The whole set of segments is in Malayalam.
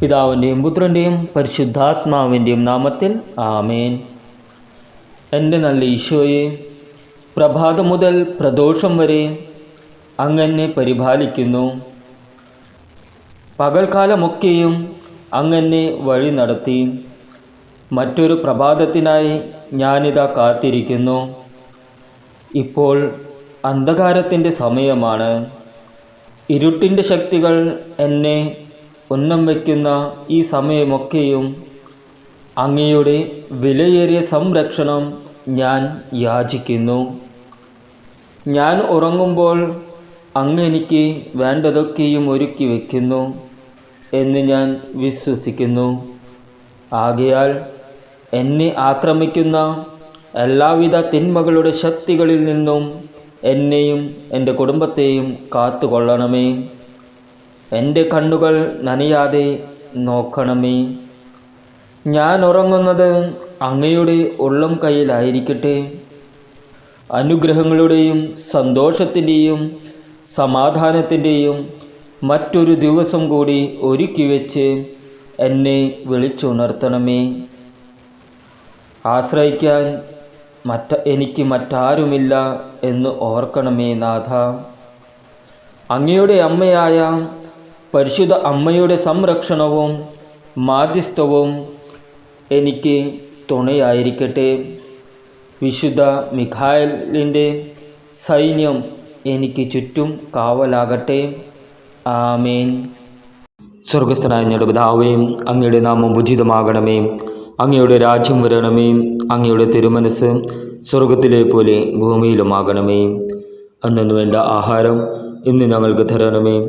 പിതാവിന്റെയും പുത്രന്റെയും പരിശുദ്ധാത്മാവിന്റെയും നാമത്തിൽ ആമേൻ. എന്റെ നല്ല ഈശോയെ പ്രഭാതം മുതൽ പ്രദോഷം വരെ അങ്ങനെ പരിപാലിക്കുന്നു. പകൽക്കാലമൊക്കെയും അങ്ങനെ വഴി നടത്തി. മറ്റൊരു പ്രഭാതത്തിനായി ഞാനിതാ കാത്തിരിക്കുന്നു. ഇപ്പോൾ അന്ധകാരത്തിന്റെ സമയമാണ്. ഇരുട്ടിന്റെ ശക്തികൾ എന്നെ ഉന്നം വയ്ക്കുന്ന ഈ സമയമൊക്കെയും അങ്ങയുടെ വിലയേറിയ സംരക്ഷണം ഞാൻ യാചിക്കുന്നു. ഞാൻ ഉറങ്ങുമ്പോൾ അങ്ങ് എനിക്ക് വേണ്ടതൊക്കെയും ഒരുക്കി വയ്ക്കുന്നു എന്ന് ഞാൻ വിശ്വസിക്കുന്നു. ആകയാൽ എന്നെ ആക്രമിക്കുന്ന എല്ലാവിധ തിന്മകളുടെ ശക്തികളിൽ നിന്നും എന്നെയും എന്റെ കുടുംബത്തെയും കാത്തുകൊള്ളണമേ. എന്റെ കണ്ണുകൾ നനയാതെ നോക്കണമേ. ഞാൻ ഉറങ്ങുന്നത് അങ്ങയുടെ ഉള്ളം കയ്യിലായിരിക്കട്ടെ. അനുഗ്രഹങ്ങളുടെയും സന്തോഷത്തിന്റെയും സമാധാനത്തിന്റെയും മറ്റൊരു ദിവസം കൂടി ഒരുക്കി വെച്ച് എന്നെ വിളിച്ചുണർത്തണമേ. ആശ്രയിക്കാൻ മറ്റ എനിക്ക് മറ്റാരുമില്ല എന്ന് ഓർക്കണമേ നാഥ. അങ്ങയുടെ അമ്മയായ പരിശുദ്ധ അമ്മയുടെ സംരക്ഷണവും മാധ്യസ്ഥവും എനിക്ക് തുണയായിരിക്കട്ടെ. വിശുദ്ധ മിഖായലിന്റെ സൈന്യം എനിക്ക് ചുറ്റും കാവലാകട്ടെ. ആമേൻ. സ്വർഗസ്ഥനായ ഞങ്ങളുടെ പിതാവേ അങ്ങയുടെ നാമം ഉചിതമാകണമേ. അങ്ങയുടെ രാജ്യം വരണമേ. അങ്ങയുടെ തിരുമനസ് സ്വർഗത്തിലെ പോലെ ഭൂമിയിലുമാകണമേ. അന്നു വേണ്ട ആഹാരം ഇന്ന് ഞങ്ങൾക്ക് തരണമേ.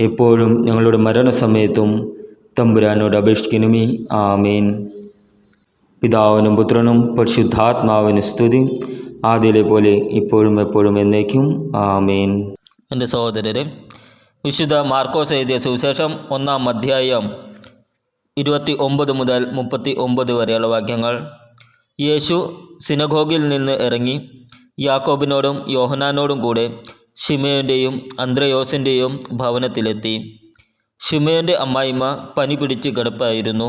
എപ്പോഴും ഞങ്ങളുടെ മരണസമയത്തും തമ്പുരാനോട് അപേക്ഷിക്കണമേ. ആമേൻ. പിതാവിനും പുത്രനും പരിശുദ്ധാത്മാവിന് സ്തുതി. ആദ്യയിലെ പോലെ ഇപ്പോഴും എപ്പോഴും എന്നേക്കും. ആമേൻ. എന്റെ സഹോദരരെ വിശുദ്ധ മാർക്കോസ് എഴുതിയ സുവിശേഷം ഒന്നാം അധ്യായം ഇരുപത്തി ഒമ്പത് മുതൽ മുപ്പത്തി ഒമ്പത് വരെയുള്ള വാക്യങ്ങൾ. യേശു സിനഗോഗിൽ നിന്ന് ഇറങ്ങി യാക്കോബിനോടും യോഹനാനോടും കൂടെ ഷിമയോന്റെയും അന്ത്രയോസിന്റെയും ഭവനത്തിലെത്തി. ഷിമയോന്റെ അമ്മായിമ്മ പനി പിടിച്ച് കിടപ്പായിരുന്നു.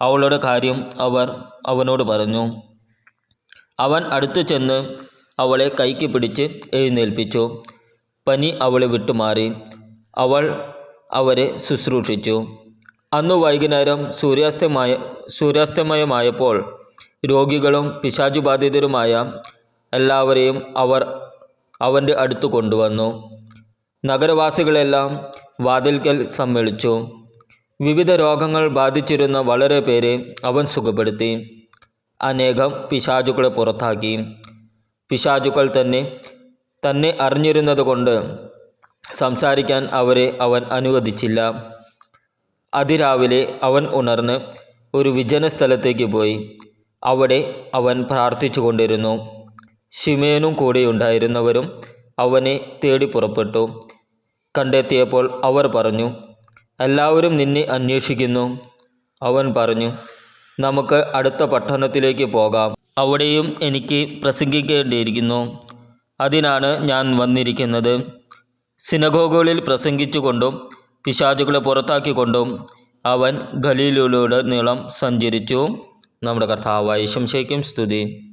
അവളുടെ കാര്യം അവർ അവനോട് പറഞ്ഞു. അവൻ അടുത്തു ചെന്ന് അവളെ കൈക്ക് പിടിച്ച് എഴുന്നേൽപ്പിച്ചു. പനി അവളെ വിട്ടുമാറി. അവൾ അവരെ ശുശ്രൂഷിച്ചു. അന്നു വൈകുന്നേരം സൂര്യാസ്തമായ സൂര്യാസ്തമയമായപ്പോൾ രോഗികളും പിശാചുബാധിതരുമായ എല്ലാവരെയും അവർ അവന്റെ അടുത്ത് കൊണ്ടുവന്നു. നഗരവാസികളെല്ലാം വാതിൽക്കൽ സമ്മേളിച്ചു. വിവിധ രോഗങ്ങൾ ബാധിച്ചിരുന്ന വളരെ പേരെ അവൻ സുഖപ്പെടുത്തി. അനേകം പിശാചുക്കളെ പുറത്താക്കി. പിശാചുക്കൾ തന്നെ തന്നെ അറിഞ്ഞിരുന്നതുകൊണ്ട് സംസാരിക്കാൻ അവരെ അവൻ അനുവദിച്ചില്ല. അതിരാവിലെ അവൻ ഉണർന്ന് ഒരു വിജന സ്ഥലത്തേക്ക് പോയി. അവിടെ അവൻ പ്രാർത്ഥിച്ചു കൊണ്ടിരുന്നു ഷിമേനും കൂടെയുണ്ടായിരുന്നവരും അവനെ തേടി പുറപ്പെട്ടു. കണ്ടെത്തിയപ്പോൾ അവർ പറഞ്ഞു എല്ലാവരും നിന്നെ അന്വേഷിക്കുന്നു. അവൻ പറഞ്ഞു നമുക്ക് അടുത്ത പട്ടണത്തിലേക്ക് പോകാം. അവിടെയും എനിക്ക് പ്രസംഗിക്കേണ്ടിയിരിക്കുന്നു. അതിനാണ് ഞാൻ വന്നിരിക്കുന്നത്. സിനഗോഗുകളിൽ പ്രസംഗിച്ചുകൊണ്ടും പിശാചുകളെ പുറത്താക്കിക്കൊണ്ടും അവൻ ഗലീലയിലൂടെ നീളം സഞ്ചരിച്ചു. നമ്മുടെ കർത്താവായ ശംശയ്ക്കും സ്തുതി.